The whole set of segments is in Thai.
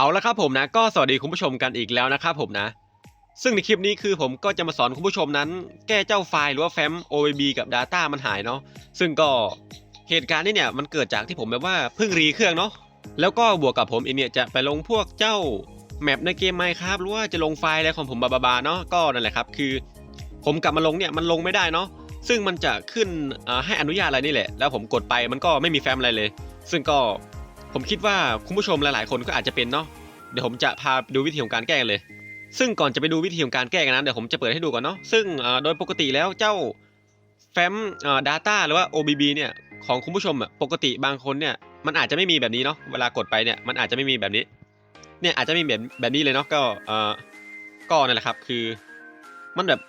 เอาละครับผมนะก็สวัสดีคุณผู้ชมกันอีกแล้วนะครับผมนะ ซึ่งในคลิปนี้คือผมก็จะมาสอนคุณผู้ชมนั้น แก้เจ้าไฟล์หรือว่าแฟ้ม OBB กับ Data มันหายเนาะซึ่งก็เหตุการณ์นี้เนี่ยมันเกิดจากที่ผมแบบว่าเพิ่งรีเครื่องเนาะแล้วก็บวกกับผมเองเนี่ยจะไปลงพวกเจ้าแมปในเกมไมครับหรือว่าจะลงไฟล์อะไรของผมบาบาๆเนาะก็นั่นแหละครับคือ ผมกลับมาลงเนี่ยมันลงไม่ได้เนาะซึ่งมันจะขึ้นให้อนุญาตอะไรนี่แหละ แล้วผมกดไปมันก็ไม่มีแฟ้มอะไรเลย ซึ่งก็ ผมคิดว่าคุณผู้ชมหลายๆ คนก็อาจจะเป็นเนาะเดี๋ยวผมจะพาดูวิธีของการแก้กันเลย ซึ่งก่อนจะไปดูวิธีของการแก้กันนั้นเดี๋ยวผมจะเปิดให้ดูก่อนเนาะซึ่งโดยปกติแล้วเจ้าแฟ้มเอ่อ data หรือว่า OBB เนี่ยของคุณผู้ชมอะปกติบางคนเนี่ยมันอาจจะไม่มีแบบนี้เนาะเวลากดไปเนี่ยมันอาจจะไม่มีแบบนี้ เนี่ยอาจจะไม่มีแบบแบบนี้เลยเนาะก็เอ่อก็นั่นแหละครับคือมันแบบ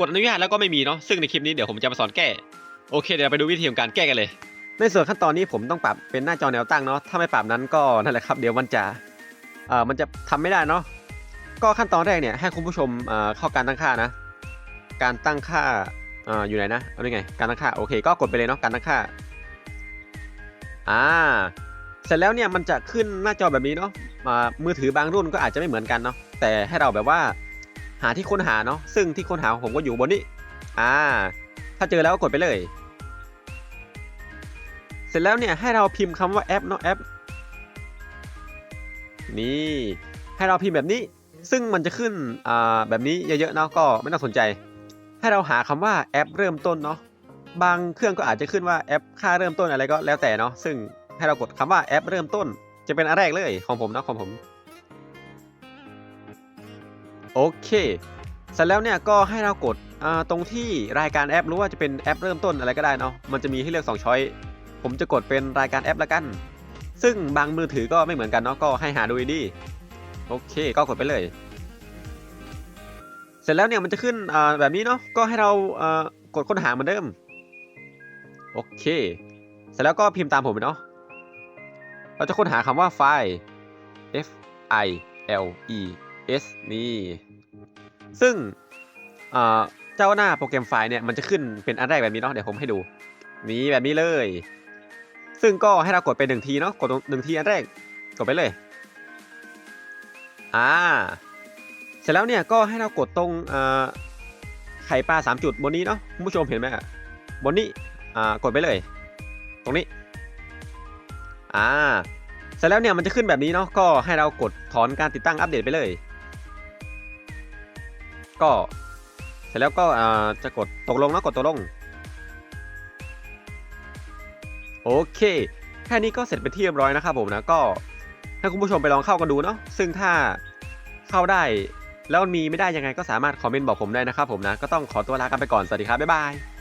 กดอนุญาตแล้วก็ไม่มีเนาะซึ่งในคลิปนี้เดี๋ยวผมจะมาสอนแก้โอเคเดี๋ยวไปดูวิธีของการแก้กันเลย ในส่วนขั้นตอนนี้ผมต้องปรับเป็นหน้าจอแนวตั้งเนาะถ้าไม่ปรับนั้นก็นั่นแหละครับ เดี๋ยวมันจะเอ่อมันจะทำไม่ได้เนาะก็ขั้นตอนแรกเนี่ยให้คุณผู้ชมเอ่อเข้าการตั้งค่านะ การตั้งค่าเอ่ออยู่ไหนนะเอาได้ไงการตั้งค่าโอเค ก็กดไปเลยเนาะการตั้งค่าอ่าเสร็จแล้วเนี่ยมันจะขึ้นหน้าจอแบบนี้เนาะมามือถือบางรุ่นก็อาจจะไม่เหมือนกันเนาะแต่ให้เราแบบว่าหาที่ค้นหาเนาะซึ่งที่ค้นหาของผมก็อยู่บนนี้อ่าถ้าเจอแล้วก็กดไปเลย เสร็จแล้วเนี่ยให้เราพิมพ์คำว่าแอปเนาะแอปนี่ให้เราพิมพ์แบบนี้ ซึ่งมันจะขึ้นอ่าแบบนี้เยอะๆเนาะก็ไม่ต้องสนใจ ให้เราหาคำว่าแอปเริ่มต้นเนาะบางเครื่องก็อาจจะขึ้นว่าแอปค่าเริ่มต้นอะไรก็แล้วแต่เนาะซึ่งให้เรากดคำว่าแอปเริ่มต้น จะเป็นอันแรกเลยของผมเนาะของผมโอเคเสร็จแล้วเนี่ยก็ให้เรากดตรงที่รายการแอปหรือว่าจะเป็นแอปเริ่มต้นอะไรก็ได้เนาะมันจะมีให้เลือก2ช้อย ผมจะกดเป็นรายการแอปละกัน ซึ่งบางมือถือก็ไม่เหมือนกันเนาะก็ให้หาดูดีโอเคก็กดไปเลย เสร็จแล้วเนี่ยมันจะขึ้นแบบนี้เนาะก็ให้เรากดค้นหาเหมือนเดิม โอเค เสร็จแล้วก็พิมพ์ตามผมไปเนาะเราจะค้นหาคำว่าไฟล์ F I L E S นี่ซึ่งเจ้าหน้าโปรแกรมไฟล์เนี่ยมันจะขึ้นเป็นอันแรกแบบนี้เนาะเดี๋ยวผมให้ดู นี่แบบนี้เลย ซึ่งก็ให้เรากดไปหนึ่งทีเนาะกดหนึ่งทีอันแรกกดไปเลยอ่าเสร็จแล้วเนี่ยก็ให้เรากดตรงอ่าไข่ปลาสามจุดบนนี้เนาะคุณผู้ชมเห็นไหมบนนี้อ่ากดไปเลย ตรงนี้อ่าเสร็จแล้วเนี่ยมันจะขึ้นแบบนี้เนาะก็ให้เรากดถอนการติดตั้งอัปเดตไปเลย ก็เสร็จแล้วก็อ่าจะกดตกลงเนาะกดตกลง โอเค แค่นี้ก็เสร็จเป็นที่เรียบร้อยนะครับผมนะก็ให้คุณผู้ชมไปลองเข้ากันดูเนาะซึ่งถ้าเข้าได้แล้วมันมีไม่ได้ยังไงก็สามารถคอมเมนต์บอกผมได้นะครับผมนะก็ต้องขอตัวลากันไปก่อนสวัสดีครับบ๊ายบาย